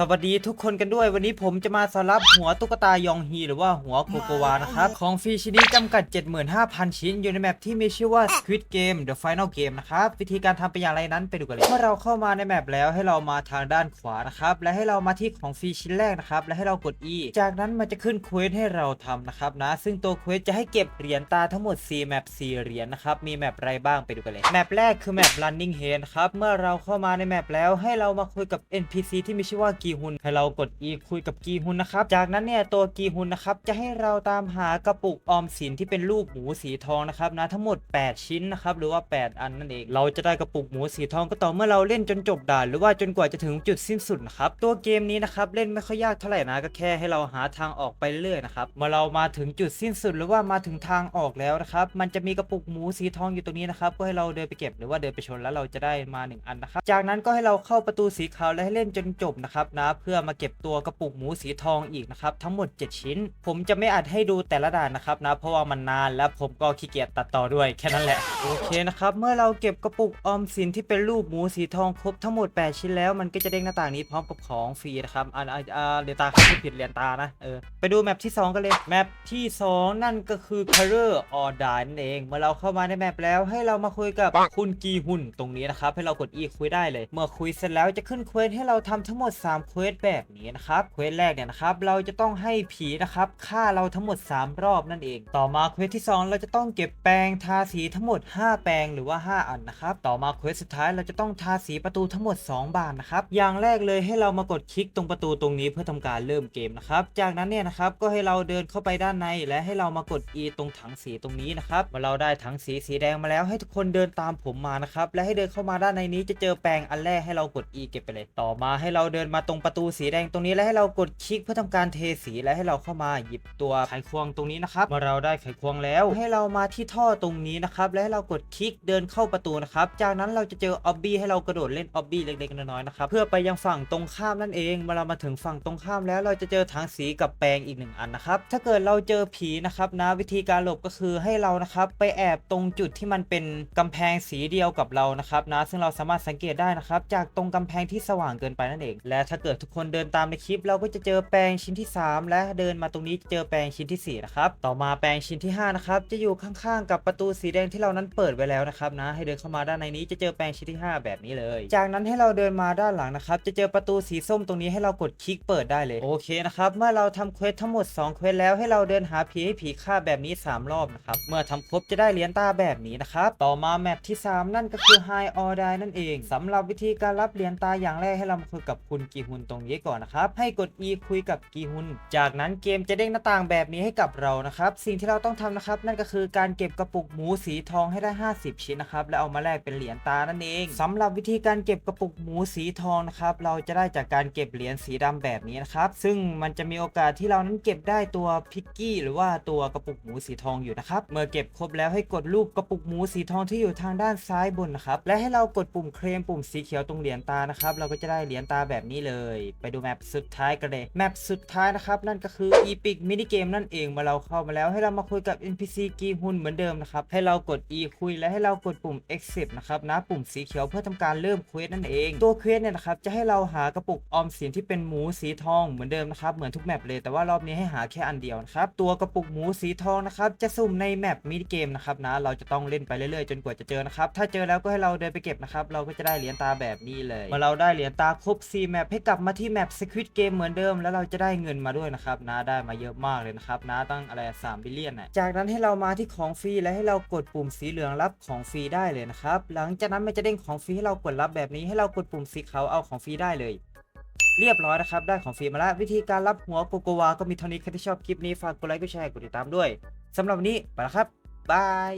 สวัสดีทุกคนกันด้วย วันนี้ผมจะมาสรับหัวตุ๊กตายองฮีหรือว่าหัวโกโกวานะครับของฟรีชิ้นนี้จำกัด 75,000 ชิ้น อยู่ในแมปที่มีชื่อว่า Squid Game The Final Game นะครับวิธีการทำเป็นอย่างไรนั้นไปดูกันเลยเมื่อเราเข้ามาในแมปแล้วให้เรามาทางด้านขวานะครับและให้เรามาที่ของฟรีชิ้นแรกนะครับและให้เรากด E จากนั้นมันจะขึ้นเควสให้เราทำนะครับนะ ซึ่งตัวเควสจะให้เก็บเหรียญตาทั้งหมด 4 แมป 4 เหรียญนะครับมีแมปอะไรบ้างไปดูกันเลยแมปแรกคือแมป Running Head ครับเมื่อเราเข้ามาในแมปแล้วให้เรามาคุยกับ NPC ที่มีชื่อว่ากีฮุนให้เรากด E คุยกับกีฮุนนะครับ จากนั้นเนี่ยตัวกีฮุนนะครับจะให้เราตามหากระปุกออมสินที่เป็นรูปหมูสีทองนะครับนะทั้งหมด 8 ชิ้นนะครับหรือว่า 8 อันนั่นเอง เราจะได้กระปุกหมูสีทองก็ต่อเมื่อเราเล่นจนจบด่าน หรือว่าจนกว่าจะถึงจุดสิ้นสุดนะครับตัวเกมนี้นะครับเล่นไม่ค่อยยากเท่าไหร่นะก็แค่ให้เราหาทางออกไปเรื่อยๆนะครับเมื่อเรามาถึงจุดสิ้นสุดหรือว่ามาถึงทางออกแล้วนะครับมันจะมีกระปุกหมูสีทองอยู่ตรงนี้นะครับก็ให้เราเดินไปเก็บหรือว่าเดินไปชนแล้วเราจะได้มาหนึ่งอันนะครับจากนั้นก็ให้เราเข้าประตูสีขาวและให้เล่นจนจบนะครับนะเพื่อมาเก็บตัวกระปุกหมูสีทองอีกนะครับทั้งหมด 7 ชิ้น ผมจะไม่อัดให้ดูแต่ละด่านนะครับนะเพราะว่ามันนานและผมก็ขี้เกียจตัดต่อด้วยแค่นั้นแหละโอเคนะครับเมื่อเราเก็บกระปุกออมสินที่เป็นรูปหมูสีทองครบทั้งหมด 8 ชิ้นแล้วมันก็จะเด้งหน้าต่างนี้พร้อมกับของฟรีนะครับอ่าอ่าอ่าเรียนตาครับที่ผิดเรียนตานะเออไปดูแมปที่ 2 กันเลยแมปที่ 2 นั่นก็คือ Color or Die นั่นเอง เมื่อเราเข้ามาในแมปแล้วให้เรามาคุยกับคุณกีฮุนตรงนี้นะครับให้เรากด E คุยได้เลย เมื่อคุยเสร็จแล้วจะขึ้นเควสให้เราทำทั้งหมด 3เควสแบบนี้นะครับเควสแรกเนี่ยนะครับเราจะต้องให้ผีนะครับฆ่าเราทั้งหมด 3 รอบนั่นเอง ต่อมาเควสที่ 2 เราจะต้องเก็บแปรงทาสีทั้งหมด 5 แปรงหรือว่า 5 อันนะครับต่อมาเควสสุดท้ายเราจะต้องทาสีประตูทั้งหมด 2 บานนะครับอย่างแรกเลยให้เรามากดคลิกตรงประตูตรงนี้เพื่อทำการเริ่มเกมนะครับจากนั้นเนี่ยนะครับก็ให้เราเดินเข้าไปด้านใน และให้เรามากด E ตรงถังสีตรงนี้นะครับเมื่อเราได้ถังสีสีแดงมาแล้วให้ทุกคนเดินตามผมมานะครับและให้เดินเข้ามาด้านในนี้จะเจอแปรงอันแรกให้เรากด E เก็บไปเลย ต่อมาให้เราเดินมาตรงประตูสีแดงตรงนี้และให้เรากดคลิกเพื่อทำการเทสีและให้เราเข้ามาหยิบตัวไขควงตรงนี้นะครับเมื่อเราได้ไขควงแล้ว ให้เรามาที่ท่อตรงนี้นะครับและให้เรากดคลิกเดินเข้าประตูนะครับจากนั้นเราจะเจอออบบี้ให้เรากระโดดเล่นออบบี้เล็กๆน้อยๆนะครับเพื่อไปยังฝั่งตรงข้ามนั่นเองเมื่อเรามาถึงฝั่งตรงข้ามแล้วเราจะเจอถังสีกับแปรงอีกหนึ่งอันนะครับถ้าเกิดเราเจอผีนะครับนะวิธีการหลบก็คือให้เรานะครับไปแอบตรงจุดที่มันเป็นกำแพงสีเดียวกับเรานะครับนะซึ่งเราสามารถสังเกตได้นะครับจากตรงกำแพงที่สว่างเกินไปนั่นเอง และถ้าเกิดทุกคนเดินตามในคลิป เราก็จะเจอแปรงชิ้นที่ 3 และเดินมาตรงนี้จเจอแปรงชิ้นที่4นะครับต่อมาแปรงชิ้นที่5นะครับจะอยู่ข้างๆ กับประตูสีแดงที่เรานั้นเปิดไว้แล้วนะครับนะให้เดินเข้ามาด้านในนี้จะเจอแปรงชิ้นที่ 5 แบบนี้เลย จากนั้นให้เราเดินมาด้านหลังนะครับจะเจอประตูสีส้มตรงนี้ให้เรากดคลิกเปิดได้เลยโอเคนะครับเมื่อเราทำเควสทั้งหมด2เควสแล้วให้เราเดินหาผีให้ผีฆ่าแบบนี้ 3 รอบนะครับเมื่อทำครบจะได้เหรียญตาแบบนี้นะครับต่อมาแมปที่ 3 นั่นก็คือ High or Die นั่นเองสำหรับวิธีการรับเหรียญตาอย่างแรกให้เราคุยกับคุณกีฮุนตรงนี้ก่อนนะครับ ให้กด E คุยกับกีฮุน จากนั้นเกมจะเด้งหน้าต่างแบบนี้ให้กับเรานะครับ สิ่งที่เราต้องทำนะครับ นั่นก็คือการเก็บกระปุกหมูสีทองให้ได้ 50 ชิ้นนะครับ แล้วเอามาแลกเป็นเหรียญตานั่นเองสำหรับวิธีการเก็บกระปุกหมูสีทองนะครับ เราจะได้จากการเก็บเหรียญสีดำแบบนี้นะครับ ซึ่งมันจะมีโอกาสที่เรานั้นเก็บได้ตัวพิกกี้หรือว่าตัวกระปุกหมูสีทองอยู่นะครับ เมื่อเก็บครบแล้วให้กดรูปกระปุกหมูสีทองที่อยู่ทางด้านซ้ายบนนะครับ และให้เรากดปุ่มเคลมปุ่มสีเขียวตรงเหรียญตานะครับ เราก็จะได้เหรียญตาแบบนี้เลยไปดูแมปสุดท้ายกันเลย แมปสุดท้ายนะครับ นั่นก็คือ Epic Mini Game นั่นเองเมื่อเราเข้ามาแล้วให้เรามาคุยกับ NPC กีฮุนเหมือนเดิมนะครับ ให้เรากด E คุยและให้เรากดปุ่ม Exit นะครับนะปุ่มสีเขียวเพื่อทำการเริ่มเควสนั่นเอง ตัวเควสเนี่ยนะครับจะให้เราหากระปุกออมสินที่เป็นหมูสีทองเหมือนเดิมนะครับเหมือนทุกแมปเลยแต่ว่ารอบนี้ให้หาแค่อันเดียวนะครับตัวกระปุกหมูสีทองนะครับจะสุ่มในแมปมินิเกมนะครับนะเราจะต้องเล่นไปเรื่อยๆ จนกว่าจะเจอนะครับถ้าเจอแล้วก็ให้เราเดินไปเก็บนะครับเราก็จะได้เหรียญตาแบบนี้เลยเมื่อเราได้เหรียญตาครบ4แมปให้กลับมาที่แมป Squid Game เหมือนเดิม แล้วเราจะได้เงินมาด้วยนะครับนะได้มาเยอะมากเลยนะครับนะตั้งอะไร3บิลเลียนนะจากนั้นให้เรามาที่ของฟรีและให้เรากดปุ่มสีเหลืองรับของฟรีได้เลยนะครับหลังจากนั้นมันจะเด้งของฟรีให้เรากดรับแบบนี้ให้เรากดปุ่มสีขาวเอาของฟรีได้เลยเรียบร้อยนะครับ ได้ของฟรีมาแล้ว วิธีการรับหัวโกโกวา ก็มีเท่านี้ใครที่ชอบคลิปนี้ ฝากกดไลค์กดแชร์กดติดตามด้วยสำหรับวันนี้ไปแล้วครับ บาย